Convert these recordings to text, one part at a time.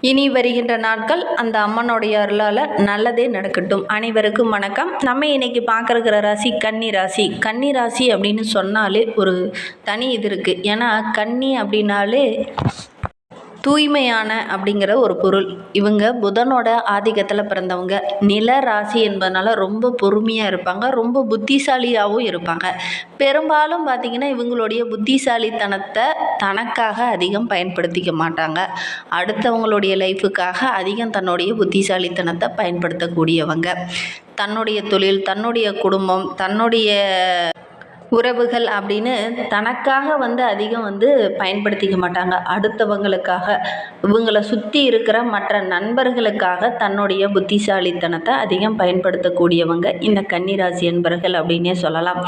இனி வருகின்ற நாட்கள் அந்த அம்மனுடைய அருளால் நல்லதே நடக்கட்டும். அனைவருக்கும் வணக்கம். நம்ம இன்னைக்கு பார்க்குற ராசி கன்னி ராசி. கன்னி ராசி அப்படின்னு சொன்னாலே ஒரு தனி இது இருக்குது ஏன்னா கன்னி அப்படின்னாலே தூய்மையான அப்படிங்கிற ஒரு பொருள். இவங்க புதனோட ஆதிக்கத்தில் பிறந்தவங்க. நில ராசி என்பதனால ரொம்ப பொறுமையாக இருப்பாங்க. ரொம்ப புத்திசாலியாகவும் இருப்பாங்க. பெரும்பாலும் பார்த்திங்கன்னா இவங்களுடைய புத்திசாலித்தனத்தை தனக்காக அதிகம் பயன்படுத்திக்க மாட்டாங்க. அடுத்தவங்களுடைய லைஃபுக்காக அதிகம் தன்னுடைய புத்திசாலித்தனத்தை பயன்படுத்தக்கூடியவங்க. தன்னுடைய தொழில் தன்னுடைய குடும்பம் தன்னுடைய உறவுகள் அப்படின்னு தனக்காக வந்து அதிகம் வந்து பயன்படுத்திக்க மாட்டாங்க. அடுத்தவங்களுக்காக இவங்களை சுற்றி இருக்கிற மற்ற நண்பர்களுக்காக தன்னுடைய புத்திசாலித்தனத்தை அதிகம் பயன்படுத்தக்கூடியவங்க இந்த கன்னிராசி என்பர்கள் அப்படின்னே சொல்லலாம்.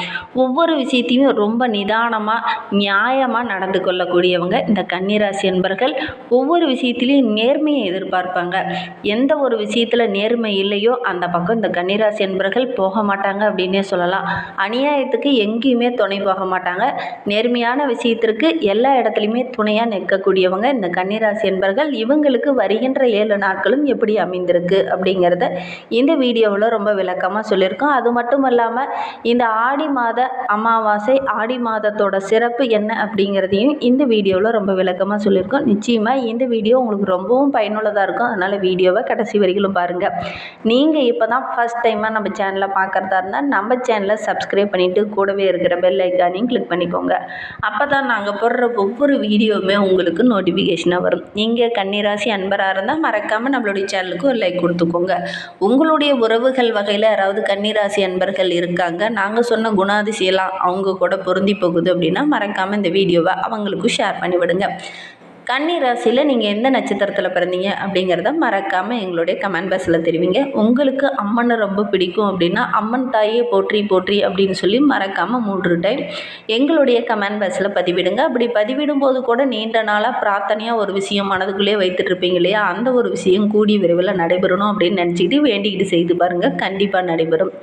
ஒவ்வொரு விஷயத்தையும் ரொம்ப நிதானமாக நியாயமாக நடந்து கொள்ளக்கூடியவங்க இந்த கன்னிராசி என்பர்கள் ஒவ்வொரு விஷயத்திலையும் நேர்மையை எதிர்பார்ப்பாங்க. எந்த ஒரு விஷயத்தில் நேர்மை இல்லையோ அந்த பக்கம் இந்த கன்னிராசி என்பர்கள் போக மாட்டாங்க அப்படின்னே சொல்லலாம். அநியாயத்துக்கு எங்கே எங்கேயுமே துணை போக மாட்டாங்க. நேர்மையான விஷயத்திற்கு எல்லா இடத்துலையுமே துணையாக நிற்கக்கூடியவங்க இந்த கன்னிராசி என்பர்கள். இவங்களுக்கு வருகின்ற ஏழு நாட்களும் எப்படி அமைந்திருக்கு அப்படிங்கிறத இந்த வீடியோவில் ரொம்ப விளக்கமாக சொல்லியிருக்கோம். அது மட்டும் இல்லாமல் இந்த ஆடி மாத அமாவாசை ஆடி மாதத்தோட சிறப்பு என்ன அப்படிங்கிறதையும் இந்த வீடியோவில் ரொம்ப விளக்கமாக சொல்லியிருக்கோம். நிச்சயமாக இந்த வீடியோ உங்களுக்கு ரொம்பவும் பயனுள்ளதாக இருக்கும். அதனால் வீடியோவை கடைசி வரைக்கும் பாருங்கள் நீங்கள் இப்போ தான் ஃபஸ்ட் டைமாக நம்ம சேனலை பார்க்குறதா இருந்தால் நம்ம சேனலை சப்ஸ்கிரைப் பண்ணிவிட்டு கூடவே இருக்க இருக்கிற பெல் ஐக்கானையும் கிளிக் பண்ணிக்கோங்க. அப்போ தான் நாங்கள் போடுற ஒவ்வொரு வீடியோவுமே உங்களுக்கு நோட்டிஃபிகேஷனாக வரும். நீங்கள் கன்னிராசி அன்பராக இருந்தால் மறக்காமல் நம்மளுடைய சேனலுக்கு ஒரு லைக் கொடுத்துக்கோங்க. உங்களுடைய உறவுகள் வகையில் யாராவது கன்னிராசி அன்பர்கள் இருக்காங்க நாங்கள் சொன்ன குணாதிசியெல்லாம் அவங்க கூட பொருந்தி போகுது அப்படின்னா மறக்காமல் இந்த வீடியோவை அவங்களுக்கும் ஷேர் பண்ணிவிடுங்க. கன்னி ராசியில் நீங்கள் எந்த நட்சத்திரத்தில் பிறந்தீங்க அப்படிங்கிறத மறக்காமல் எங்களுடைய கமெண்ட் பாக்ஸில் தெரிவிங்க. உங்களுக்கு அம்மனை ரொம்ப பிடிக்கும் அப்படின்னா அம்மன் தாயே போற்றி போற்றி அப்படின்னு சொல்லி மறக்காமல் மூன்று டைம் எங்களுடைய கமெண்ட் பாக்ஸில் பதிவிடுங்க. அப்படி பதிவிடும் போது கூட நீண்ட நாளாக பிரார்த்தனையாக ஒரு விஷயம் மனதுக்குள்ளேயே வைத்துட்ருப்பீங்க இல்லையா? அந்த ஒரு விஷயம் கூடி விரைவில் நடைபெறணும் அப்படின்னு நினச்சிக்கிட்டு வேண்டிக்கிட்டு செய்து பாருங்கள் கண்டிப்பாக நடைபெறும்.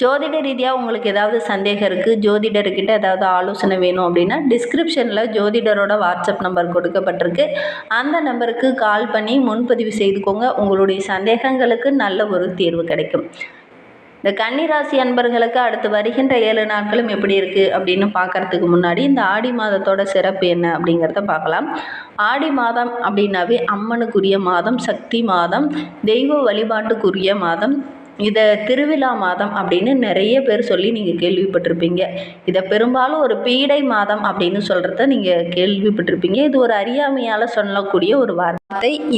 ஜோதிட ரீதியாக உங்களுக்கு ஏதாவது சந்தேகம் இருக்குது ஜோதிடர்கிட்ட ஏதாவது ஆலோசனை வேணும் அப்படின்னா டிஸ்கிரிப்ஷனில் ஜோதிடரோட வாட்ஸ்அப் நம்பர் கொடுக்கப்பட்டிருக்கு. அந்த நம்பருக்கு கால் பண்ணி முன்பதிவு செய்துக்கோங்க. உங்களுடைய சந்தேகங்களுக்கு நல்ல ஒரு தீர்வு கிடைக்கும். இந்த கன்னிராசி அன்பர்களுக்கு அடுத்து வருகின்ற ஏழு நாட்களும் எப்படி இருக்குது அப்படின்னு பார்க்குறதுக்கு முன்னாடி இந்த ஆடி மாதத்தோட சிறப்பு என்ன அப்படிங்கிறத பார்க்கலாம். ஆடி மாதம் அப்படின்னாவே அம்மனுக்குரிய மாதம் சக்தி மாதம் தெய்வ வழிபாட்டுக்குரிய மாதம் இதை திருவிழா மாதம் அப்படின்னு நிறைய பேர் சொல்லி நீங்கள் கேள்விப்பட்டிருப்பீங்க. இதை பெரும்பாலும் ஒரு பீடை மாதம் அப்படின்னு சொல்கிறத நீங்கள் கேள்விப்பட்டிருப்பீங்க. இது ஒரு அறியாமையால் சொல்லக்கூடிய ஒரு வார்த்தை.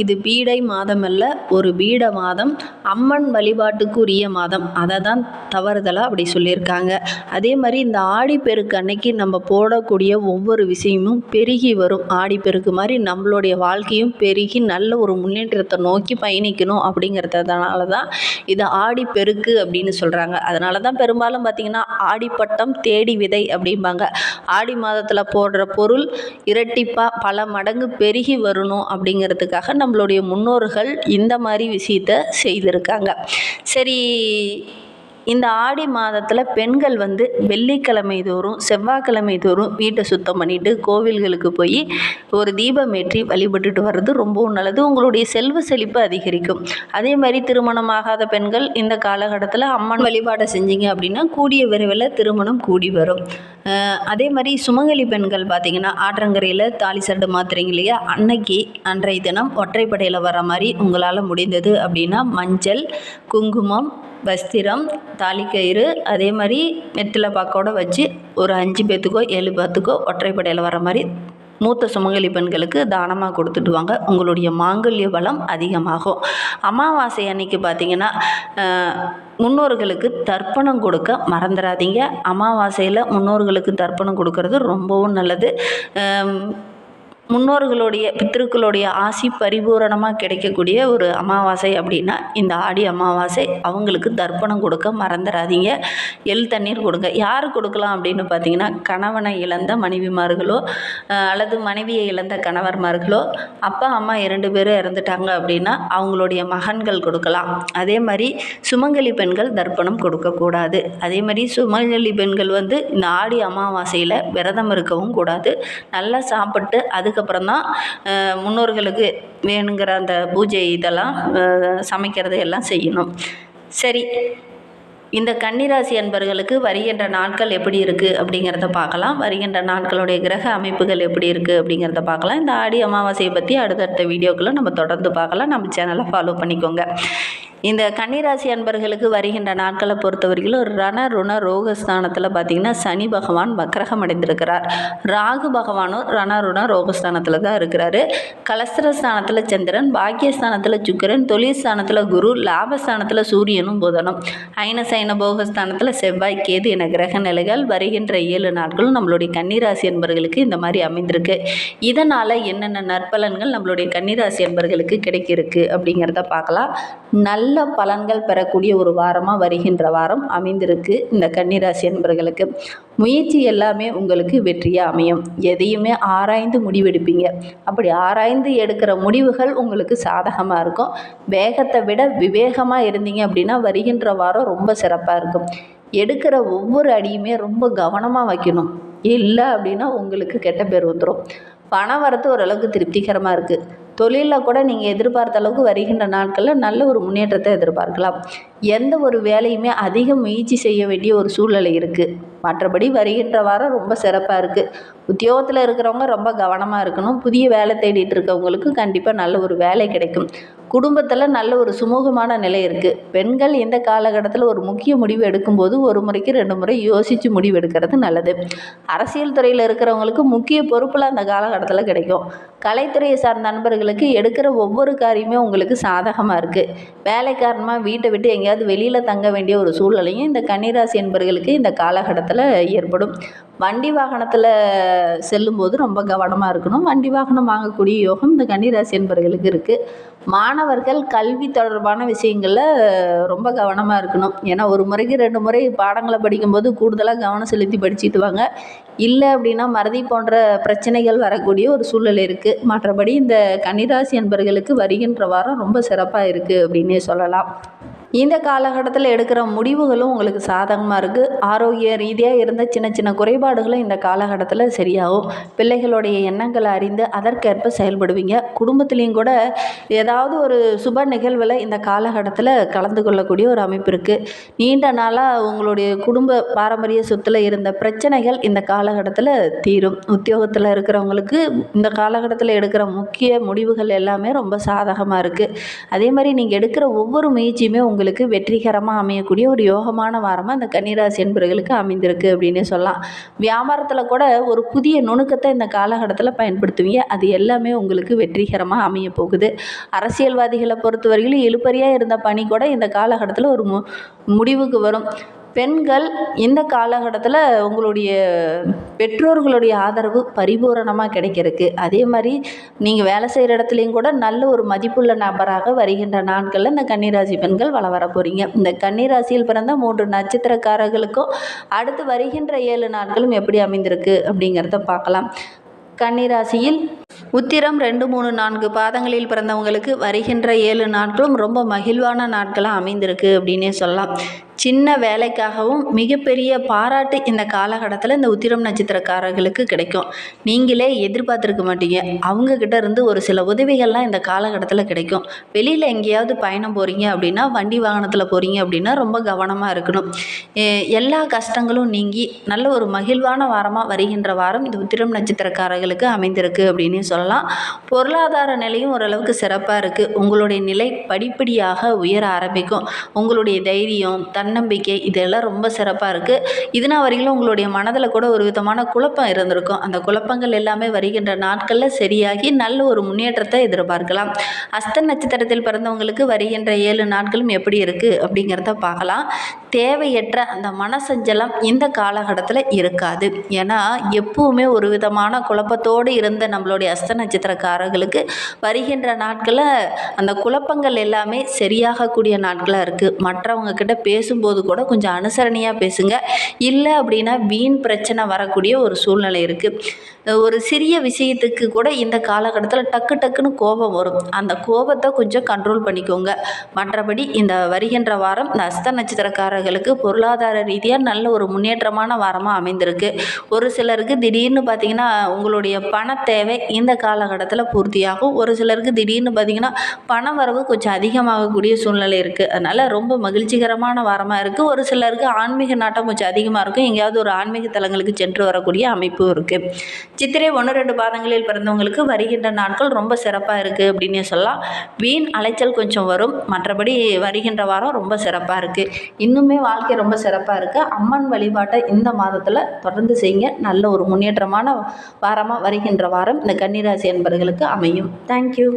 இது பீடை மாதம் அல்ல ஒரு பீட மாதம் அம்மன் வழிபாட்டுக்கு உரிய மாதம். அதை தான் தவறுதலாக அப்படி சொல்லியிருக்காங்க. அதே மாதிரி இந்த ஆடிப்பெருக்கு அன்னைக்கு நம்ம போடக்கூடிய ஒவ்வொரு விஷயமும் பெருகி வரும். ஆடிப்பெருக்கு மாதிரி நம்மளுடைய வாழ்க்கையும் பெருகி நல்ல ஒரு முன்னேற்றத்தை நோக்கி பயணிக்கணும் அப்படிங்கிறதுனால தான் இது ஆடி பெருக்கு அப்படின்னு சொல்கிறாங்க அதனால தான் பெரும்பாலும் பார்த்திங்கன்னா ஆடிப்பட்டம் தேடி விதை அப்படிம்பாங்க. ஆடி மாதத்தில் போடுற பொருள் இரட்டிப்பாக பல மடங்கு பெருகி வரணும் அப்படிங்கிறது அப்படிங்கிறதுக்காக நம்மளுடைய முன்னோர்கள் இந்த மாதிரி விஷயத்த செய்திருக்காங்க. சரி இந்த ஆடி மாதத்தில் பெண்கள் வந்து வெள்ளிக்கிழமை தோறும் செவ்வாய்க்கிழமை தோறும் வீட்டை சுத்தம் பண்ணிவிட்டு கோவில்களுக்கு போய் ஒரு தீபம் ஏற்றி வழிபட்டுட்டு வர்றது ரொம்பவும் நல்லது. உங்களுடைய செல்வ செழிப்பு அதிகரிக்கும். அதே மாதிரி திருமணமாகாத பெண்கள் இந்த காலகட்டத்தில் அம்மன் வழிபாடை செஞ்சீங்க அப்படின்னா கூடிய விரைவில் திருமணம் கூடி வரும். அதே மாதிரி சுமங்கலி பெண்கள் பார்த்திங்கன்னா ஆற்றங்கரையில் தாலி சட்டு மாத்துறீங்க இல்லையா? அன்னைக்கு அன்றைய தினம் ஒற்றைப்படையில் வர மாதிரி உங்களால் முடிந்தது அப்படின்னா மஞ்சள் குங்குமம் வஸ்திரம் தாலிக்கயிறு அதே மாதிரி நெத்தில பாக்கோட வச்சு ஒரு அஞ்சு பேர்த்துக்கோ ஏழு பேர்த்துக்கோ ஒற்றைப்படையில் வர மாதிரி மூத்த சுமங்கலி பெண்களுக்கு தானமாக கொடுத்துட்டு வாங்க. உங்களுடைய மாங்கல்ய பலம் அதிகமாகும். அமாவாசை அன்னைக்கு பார்த்திங்கன்னா முன்னோர்களுக்கு தர்ப்பணம் கொடுக்க மறந்துடாதீங்க அமாவாசையில் முன்னோர்களுக்கு தர்ப்பணம் கொடுக்கறது ரொம்பவும் நல்லது. முன்னோர்களுடைய பித்திருக்களுடைய ஆசி பரிபூரணமாக கிடைக்கக்கூடிய ஒரு அமாவாசை அப்படின்னா இந்த ஆடி அமாவாசை அவங்களுக்கு தர்ப்பணம் கொடுக்க மறந்துடாதீங்க எள் தண்ணீர் கொடுங்க. யார் கொடுக்கலாம் அப்படின்னு பார்த்தீங்கன்னா கணவனை இழந்த மனைவிமார்களோ அல்லது மனைவியை இழந்த கணவர்மார்களோ அப்பா அம்மா இரண்டு பேரும் இறந்துட்டாங்க அப்படின்னா அவங்களுடைய மகன்கள் கொடுக்கலாம். அதே மாதிரி சுமங்கலி பெண்கள் தர்ப்பணம் கொடுக்கக்கூடாது. அதே மாதிரி சுமங்கலி பெண்கள் வந்து இந்த ஆடி அமாவாசையில் விரதம் இருக்கவும் கூடாது. நல்லா சாப்பிட்டு அது அதுக்கப்புறம் தான் முன்னோர்களுக்கு வேணுங்கிற அந்த பூஜை இதெல்லாம் சமைக்கிறது எல்லாம் செய்யணும். சரி இந்த கன்னிராசி அன்பர்களுக்கு வருகின்ற நாட்கள் எப்படி இருக்குது அப்படிங்கிறத பார்க்கலாம். வருகின்ற நாட்களுடைய கிரக அமைப்புகள் எப்படி இருக்குது அப்படிங்கிறத பார்க்கலாம். இந்த ஆடி அமாவாசையை பற்றி அடுத்தடுத்த வீடியோக்களை நம்ம தொடர்ந்து பார்க்கலாம். நம்ம சேனலை ஃபாலோ பண்ணிக்கோங்க. இந்த கன்னிராசி அன்பர்களுக்கு வருகின்ற நாட்களை பொறுத்தவரையிலும் ரண ருண ரோகஸ்தானத்தில் பார்த்திங்கன்னா சனி பகவான் வக்ரகம் அடைந்திருக்கிறார். ராகு பகவானும் ரண ருண ரோகஸ்தானத்தில் தான் இருக்கிறாரு. கலஸ்திரஸ்தானத்தில் சந்திரன் பாக்கியஸ்தானத்தில் சுக்கரன் தொழில் ஸ்தானத்தில் குரு லாபஸ்தானத்தில் சூரியனும் புதனும். ஐனசைன போகஸ்தானத்தில் செவ்வாய் கேது என கிரக நிலைகள் வருகின்ற ஏழு நாட்களும் நம்மளுடைய கன்னிராசி அன்பர்களுக்கு இந்த மாதிரி அமைந்திருக்கு. இதனால் என்னென்ன நற்பலன்கள் நம்மளுடைய கன்னிராசி அன்பர்களுக்கு கிடைக்கிருக்கு அப்படிங்கிறத பார்க்கலாம். நல்ல நல்ல பலன்கள் பெறக்கூடிய ஒரு வாரமாக வருகின்ற வாரம் அமைந்திருக்கு இந்த கன்னிராசி என்பர்களுக்கு முயற்சி எல்லாமே உங்களுக்கு வெற்றியாக அமையும். எதையுமே ஆராய்ந்து முடிவெடுப்பீங்க. அப்படி ஆராய்ந்து எடுக்கிற முடிவுகள் உங்களுக்கு சாதகமாக இருக்கும். வேகத்தை விட விவேகமாக இருந்தீங்க அப்படின்னா வருகின்ற வாரம் ரொம்ப சிறப்பாக இருக்கும். எடுக்கிற ஒவ்வொரு அடியுமே ரொம்ப கவனமாக வைக்கணும். இல்லை அப்படின்னா உங்களுக்கு கெட்ட பேர் வந்துடும் பணம் வரத்து ஓரளவுக்கு திருப்திகரமாக இருக்குது தொழிலில் கூட நீங்கள் எதிர்பார்த்த அளவுக்கு வருகின்ற நாட்களில் நல்ல ஒரு முன்னேற்றத்தை எதிர்பார்க்கலாம். எந்த ஒரு வேலையுமே அதிக முயற்சி செய்ய வேண்டிய ஒரு சூழ்நிலை இருக்குது மற்றபடி வருகின்ற வாரம் ரொம்ப சிறப்பாக இருக்குது உத்தியோகத்தில் இருக்கிறவங்க ரொம்ப கவனமாக இருக்கணும். புதிய வேலை தேடிட்டு இருக்கவங்களுக்கு கண்டிப்பாக நல்ல ஒரு வேலை கிடைக்கும். குடும்பத்தில் நல்ல ஒரு சுமூகமான நிலை இருக்குது பெண்கள் இந்த காலகட்டத்தில் ஒரு முக்கிய முடிவு எடுக்கும்போது ஒரு முறைக்கு ரெண்டு முறை யோசித்து முடிவு எடுக்கிறது நல்லது. அரசியல் துறையில் இருக்கிறவங்களுக்கு முக்கிய பொறுப்பில் அந்த காலகட்டத்தில் கிடைக்கும். கலைத்துறையை சார்ந்த நண்பர்களுக்கு எடுக்கிற ஒவ்வொரு காரியமே உங்களுக்கு சாதகமாக இருக்குது வேலை காரணமாக வீட்டை விட்டு எங்கேயாவது வெளியில் தங்க வேண்டிய ஒரு சூழ்நிலையும் இந்த கன்னிராசி என்பர்களுக்கு இந்த காலகட்டத்தில் ஏற்படும். வண்டி வாகனத்தில் செல்லும்போது ரொம்ப கவனமாக இருக்கணும். வண்டி வாகனம் வாங்கக்கூடிய யோகம் இந்த கன்னிராசி என்பர்களுக்கு இருக்குது மாணவர்கள் கல்வி தொடர்பான விஷயங்களில் ரொம்ப கவனமாக இருக்கணும். ஏன்னா ஒரு முறைக்கு ரெண்டு முறை பாடங்களை படிக்கும்போது கூடுதலாக கவனம் செலுத்தி படிச்சுட்டு வாங்க. இல்லை அப்படின்னா மறதி போன்ற பிரச்சனைகள் வரக்கூடிய ஒரு சூழ்நிலை இருக்குது மற்றபடி இந்த கன்னிராசி என்பர்களுக்கு வருகின்ற வாரம் ரொம்ப சிறப்பாக இருக்குது அப்படின்னே சொல்லலாம். இந்த காலகட்டத்தில் எடுக்கிற முடிவுகளும் உங்களுக்கு சாதகமாக இருக்குது ஆரோக்கிய ரீதியாக இருந்த சின்ன சின்ன குறைபாடுகளும் இந்த காலகட்டத்தில் சரியாகும். பிள்ளைகளுடைய எண்ணங்களை அறிந்து அதற்கேற்ப செயல்படுவீங்க. குடும்பத்துலேயும் கூட ஏதாவது ஒரு சுப நிகழ்வில் இந்த காலகட்டத்தில் கலந்து கொள்ளக்கூடிய ஒரு அமைப்பு இருக்குது நீண்ட நாளாக உங்களுடைய குடும்ப பாரம்பரிய சொத்தில் இருந்த பிரச்சனைகள் இந்த காலகட்டத்தில் தீரும். உத்தியோகத்தில் இருக்கிறவங்களுக்கு இந்த காலகட்டத்தில் எடுக்கிற முக்கிய முடிவுகள் எல்லாமே ரொம்ப சாதகமாக இருக்குது அதே மாதிரி நீங்கள் எடுக்கிற ஒவ்வொரு முயற்சியுமே உங்களுக்கு வெற்றிகரமாக அமையக்கூடிய ஒரு யோகமான வாரமாக இந்த கன்னிராசி என்பவர்களுக்கு அமைந்திருக்கு அப்படின்னு சொல்லலாம். வியாபாரத்தில் கூட ஒரு புதிய நுணுக்கத்தை இந்த காலகட்டத்தில் பயன்படுத்துவீங்க. அது எல்லாமே உங்களுக்கு வெற்றிகரமாக அமைய போகுது. அரசியல்வாதிகளை பொறுத்தவரையிலும் எழுப்பறியாக இருந்த பணி கூட இந்த காலகட்டத்தில் ஒரு மு முடிவுக்கு வரும். பெண்கள் இந்த காலகட்டத்தில் உங்களுடைய பெற்றோர்களுடைய ஆதரவு பரிபூரணமாக கிடைக்கிறதுக்கு. அதே மாதிரி நீங்கள் வேலை செய்கிற இடத்துலையும் கூட நல்ல ஒரு மதிப்புள்ள நபராக வருகின்ற நாட்களில் இந்த கன்னிராசி பெண்கள் வள வர போகிறீங்க இந்த கன்னிராசியில் பிறந்த மூன்று நட்சத்திரக்காரர்களுக்கும் அடுத்து வருகின்ற ஏழு நாட்களும் எப்படி அமைந்திருக்கு அப்படிங்கிறத பார்க்கலாம். கன்னிராசியில் உத்திரம் ரெண்டு மூணு நான்கு பாதங்களில் பிறந்தவங்களுக்கு வருகின்ற ஏழு நாட்களும் ரொம்ப மகிழ்வான நாட்களாக அமைந்திருக்கு அப்படின்னே சொல்லலாம். சின்ன வேலைக்காகவும் மிகப்பெரிய பாராட்டு இந்த காலகட்டத்தில் இந்த உத்திரம் நட்சத்திரக்காரர்களுக்கு கிடைக்கும். நீங்களே எதிர்பார்த்துருக்க மாட்டீங்க. அவங்கக்கிட்ட இருந்து ஒரு சில உதவிகள்லாம் இந்த காலகட்டத்தில் கிடைக்கும். வெளியில் எங்கேயாவது பயணம் போகிறீங்க அப்படின்னா வண்டி வாகனத்தில் போகிறீங்க அப்படின்னா ரொம்ப கவனமாக இருக்கணும். எல்லா கஷ்டங்களும் நீங்கி நல்ல ஒரு மகிழ்வான வாரமாக வருகின்ற வாரம் இந்த உத்திரம் நட்சத்திரக்காரர்களுக்கு அமைந்திருக்கு அப்படின்னு சொல்லலாம். பொருளாதார நிலையும் ஓரளவுக்கு சிறப்பாக இருக்குது உங்களுடைய நிலை படிப்படியாக உயர ஆரம்பிக்கும். உங்களுடைய தைரியம் தன்னம்பிக்கை இதெல்லாம் ரொம்ப சிறப்பாக இருக்குது இதுனா வரையிலும் உங்களுடைய மனதில் கூட ஒரு விதமான குழப்பம் இருந்திருக்கும். அந்த குழப்பங்கள் எல்லாமே வருகின்ற நாட்களில் சரியாகி நல்ல ஒரு முன்னேற்றத்தை எதிர்பார்க்கலாம். அஸ்த நட்சத்திரத்தில் பிறந்தவங்களுக்கு வருகின்ற ஏழு நாட்களும் எப்படி இருக்குது அப்படிங்கிறத பார்க்கலாம். தேவையற்ற அந்த மனசஞ்சலம் இந்த காலகட்டத்தில் இருக்காது. ஏன்னா எப்பவுமே ஒரு விதமான குழப்பத்தோடு இருந்த நம்மளுடைய அஸ்த நட்சத்திரக்காரர்களுக்கு வருகின்ற நாட்களில் அந்த குழப்பங்கள் எல்லாமே சரியாகக்கூடிய நாட்களாக இருக்குது மற்றவங்க கிட்ட பேசும்போது கூட கொஞ்சம் அனுசரணையாக பேசுங்க. இல்லை அப்படின்னா வீண் பிரச்சனை வரக்கூடிய ஒரு சூழ்நிலை இருக்குது ஒரு சிறிய விஷயத்துக்கு கூட இந்த காலகட்டத்தில் டக்கு டக்குன்னு கோபம் வரும். அந்த கோபத்தை கொஞ்சம் கண்ட்ரோல் பண்ணிக்கோங்க. மற்றபடி இந்த வருகின்ற வாரம் இந்த அஸ்த நட்சத்திரக்காரர்களுக்கு பொருளாதார ரீதியாக நல்ல ஒரு முன்னேற்றமான வாரமாக அமைந்திருக்கு. ஒரு சிலருக்கு திடீர்னு பார்த்தீங்கன்னா உங்களுடைய பண தேவை இந்த காலகட்டத்தில் பூர்த்தியாகும். ஒரு சிலருக்கு திடீர்னு பார்த்திங்கன்னா பண வரவு கொஞ்சம் அதிகமாகக்கூடிய சூழ்நிலை இருக்குது அதனால் ரொம்ப மகிழ்ச்சிகரமான வாரமாக இருக்குது ஒரு சிலருக்கு ஆன்மீக நாட்டம் கொஞ்சம் அதிகமாக இருக்கும் எங்கேயாவது ஒரு ஆன்மீக தலங்களுக்கு சென்று வரக்கூடிய அமைப்பும் இருக்குது சித்திரை ஒன்று ரெண்டு பாதங்களில் பிறந்தவங்களுக்கு வருகின்ற நாட்கள் ரொம்ப சிறப்பாக இருக்குது அப்படின்னே சொல்லலாம். வீண் அலைச்சல் கொஞ்சம் வரும். மற்றபடி வருகின்ற வாரம் ரொம்ப சிறப்பாக இருக்குது இன்னுமே வாழ்க்கை ரொம்ப சிறப்பாக இருக்குது அம்மன் வழிபாட்டை இந்த மாதத்தில் தொடர்ந்து செய்யுங்க. நல்ல ஒரு முன்னேற்றமான வாரமாக வருகின்ற வாரம். இந்த கன்னிராசி என்பர்களுக்கு அமையும். தேங்க்யூ